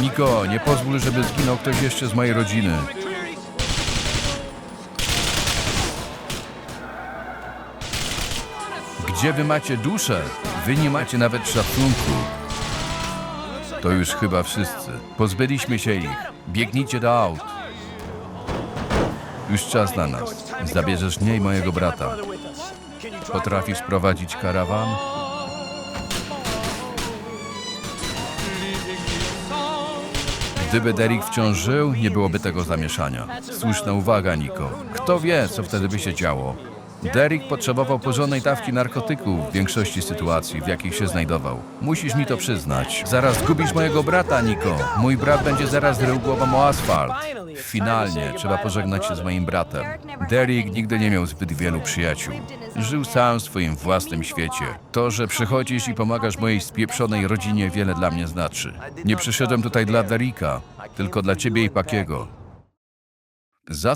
Niko, nie pozwól, żeby zginął ktoś jeszcze z mojej rodziny. Gdzie wy macie duszę? Wy nie macie nawet szacunku. To już chyba wszyscy. Pozbyliśmy się ich. Biegnijcie do aut. Już czas na nas. Zabierzesz mnie i mojego brata. Potrafisz prowadzić karawan? Gdyby Derek wciąż żył, nie byłoby tego zamieszania. Słuszna uwaga, Niko. Kto wie, co wtedy by się działo? Derek potrzebował porządnej dawki narkotyków w większości sytuacji, w jakich się znajdował. Musisz mi to przyznać. Zaraz zgubisz mojego brata, Niko. Mój brat będzie zaraz rył głową o asfalt. Finalnie trzeba pożegnać się z moim bratem. Derek nigdy nie miał zbyt wielu przyjaciół. Żył sam w swoim własnym świecie. To, że przychodzisz i pomagasz mojej spieprzonej rodzinie wiele dla mnie znaczy. Nie przyszedłem tutaj dla Derricka, tylko dla ciebie i Pakiego. Za